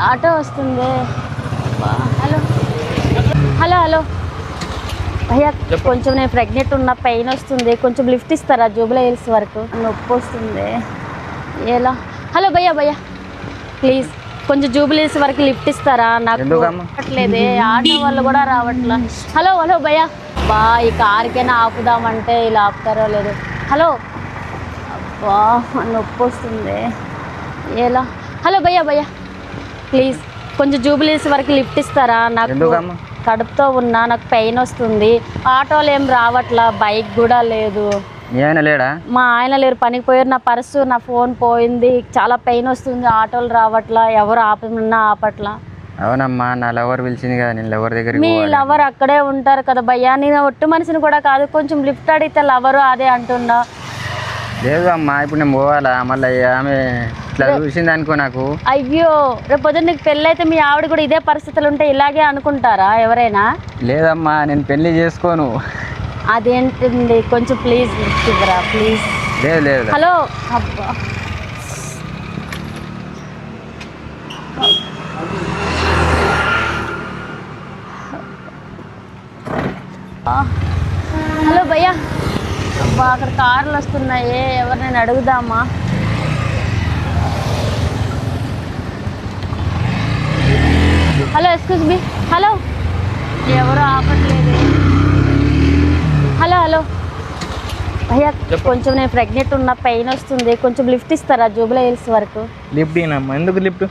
Auto వస్తుంది. Hello. Hello hello. భయ్యా కొంచెం నేను ప్రెగ్నెంట్ ఉన్న పెయిన్ వస్తుంది. కొంచెం లిఫ్ట్ ఇస్తారా జూబుల హిల్స్ వరకు? నొప్పి వస్తుంది. ఎలా? హలో భయ్యా భయ్యా. ప్లీజ్ కొంచెం జూబుల హిల్స్ వరకు లిఫ్ట్ ఇస్తారా? నాకు? రావట్లేదే ఆటో వాళ్ళు కూడా రావట్లా. హలో హలో భయ్యా. బా ఈ కార్కైనా ఆపుదామంటే ఇలా ఆపుతారో లేదు. హలో. అబ్బా నొప్పి వస్తుంది. ఎలా? హలో భయ్యా భయ్యా. ప్లీజ్. కొంచెం జూబిలీస్ వరకు లిఫ్ట్ ఇస్తారా? నాకు? కడుపుతో ఉన్నా నాకు పెయిన్ వస్తుంది. ఆటోలు ఏం రావట్లా? బైక్ కూడా లేదు. మీ ఆయన లేడా? మా ఆయన లేరు. పనికి పోయారు. నా పర్సు నా ఫోన్ పోయింది. చాలా పెయిన్ వస్తుంది. ఆటోలు రావట్లా? ఎవరు ఆపమన్నా ఆపట్లా? అవునమ్మా నా లవర్ పిలిచింది కదా. నేను లవర్ దగ్గరికి మీ లవర్ అక్కడే ఉంటారు కదా భయ్యా. నేను ఒట్టు మనిషిని కూడా కాదు. కొంచెం లిఫ్ట్ అడిగితే లవరు అదే అంటున్నా. లేదు అమ్మా ఇప్పుడు నేను పోవాలా? మళ్ళీ ఆమె ఇట్లా చూసింది అనుకో నాకు. అయ్యో రేపు పొద్దున్న నీకు పెళ్ళి అయితే మీ ఆవిడ కూడా ఇదే పరిస్థితులు ఉంటే ఇలాగే అనుకుంటారా ఎవరైనా? లేదమ్మా నేను పెళ్ళి చేసుకోను. అదేంటింది కొంచెం ప్లీజ్ ఇవ్వరా? ప్లీజ్ లేదు లేదు. హలో అబ్బా. హలో భయ్యా. అబ్బా అక్కడ కార్లు వస్తున్నాయి ఎవరినైనా అడుగుదామా? Hello excuse me hello. ఎవరు ఆపట్లేదు. Hello hello. భయ్యా కొంచెం నేను ప్రెగ్నెంట్ ఉన్న పెయిన్ వస్తుంది. కొంచెం లిఫ్ట్ ఇస్తారా జూబుల హిల్స్ వరకు? లిఫ్ట్ ఎందుకు లిఫ్ట్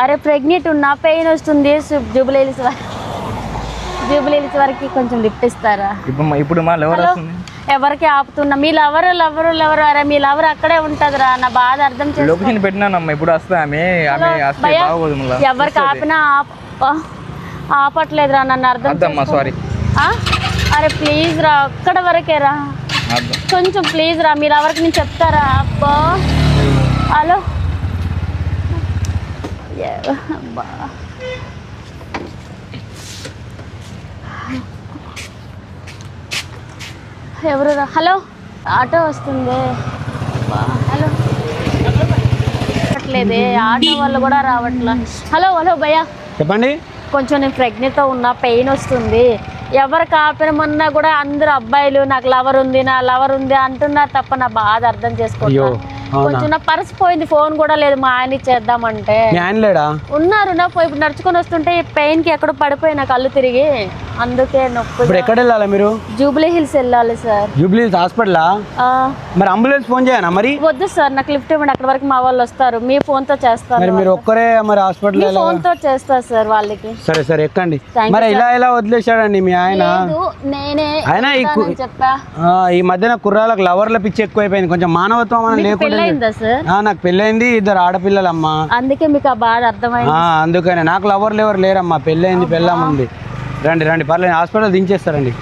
అరే ప్రెగ్నెంట్ ఉన్న పెయిన్ వస్తుంది జూబుల హిల్స్ వరకు. జూబుల హిల్స్ వరకు కొంచెం లిఫ్ట్ ఇస్తారా? ఇప్పుడు మా- ఇప్పుడు మా ఎవరు వస్తుంది. ఎవరికి ఆపుతున్నా? మీ లవరు లవరు లవరు అరే మీ లవర్ అక్కడే ఉంటదిరా నా బాధ అర్థం లొకేషన్ పెట్టినానమ్మా ఇప్పుడు వస్తా ఆమె ఆమె వస్తే భయ్యా, బాగోదు మళ్ళా. ఎవరికి ఆపినా ఆప ఆపట్లేదురా నన్ను అర్థం. సారీ? అరే ప్లీజ్ రా అక్కడ వరకే రా. కొంచెం ప్లీజ్ రా మీరు ఎవరికి నేను చెప్తారా? అబ్బా. హలో. అబ్బా. ఎవరు హలో? ఆటో వస్తుంది. హలో? రావట్లేదే ఆటో వాళ్ళు కూడా రావట్లా. హలో హలో భయ్యా. చెప్పండి. కొంచెం నేను ప్రెగ్నెంట్తో ఉన్న పెయిన్ వస్తుంది. ఎవరు కాపినమన్నా కూడా అందరు అబ్బాయిలు నాకు లవర్ ఉంది నా లవర్ ఉంది అంటున్నారు తప్ప నా బాధ అర్థం అవునా? కొంచెం నా పర్స్ పోయింది ఫోన్ కూడా లేదు మా ఆయన చేద్దామంటే ఆయన లేడా? ఉన్నారు నా ఇప్పుడు నడుచుకొని వస్తుంటే పెయిన్కి ఎక్కడో పడిపోయి నా కళ్ళు తిరిగి అందుకే నొప్పి ఇప్పుడు ఎక్కడ వెళ్ళాలి మీరు? జూబ్లీ హిల్స్ వెళ్ళాలి సార్. జూబ్లీస్ హాస్పిటలా? ఆ, మరి అంబులెన్స్ ఫోన్ చేయనా మరి? వద్దు సార్ నాకు లిఫ్ట్ ఇవ్వండి అక్కడ వరకు మా వాళ్ళు వస్తారు. మీ ఫోన్తో చేస్తారు మీరు ఒక్కరే మరి హాస్పిటల్ ఫోన్తో చేస్తారు సార్ వాళ్ళకి. సరే సరే ఎక్కండి. మరి ఇలా ఇలా వదిలేశాడండి మీ ఆయన? నేనే అయినా ఈ మధ్యన కుర్రాలకు లవర్ల పిచ్చి ఎక్కువైపోయింది. కొంచెం మానవత్వం అని లేకుండా పెళ్ళయిందా సార్? నాకు పెళ్ళైంది ఇద్దరు ఆడపిల్లలమ్మా. అందుకే మీకు ఆ బాధ అర్థమైంది. అందుకనే. నాకు లవర్లు ఎవరు లేరమ్మా. పెళ్ళైంది పెళ్ళం ఉంది రండి రండి. పర్లేదు హాస్పిటల్ దించేస్తారండి.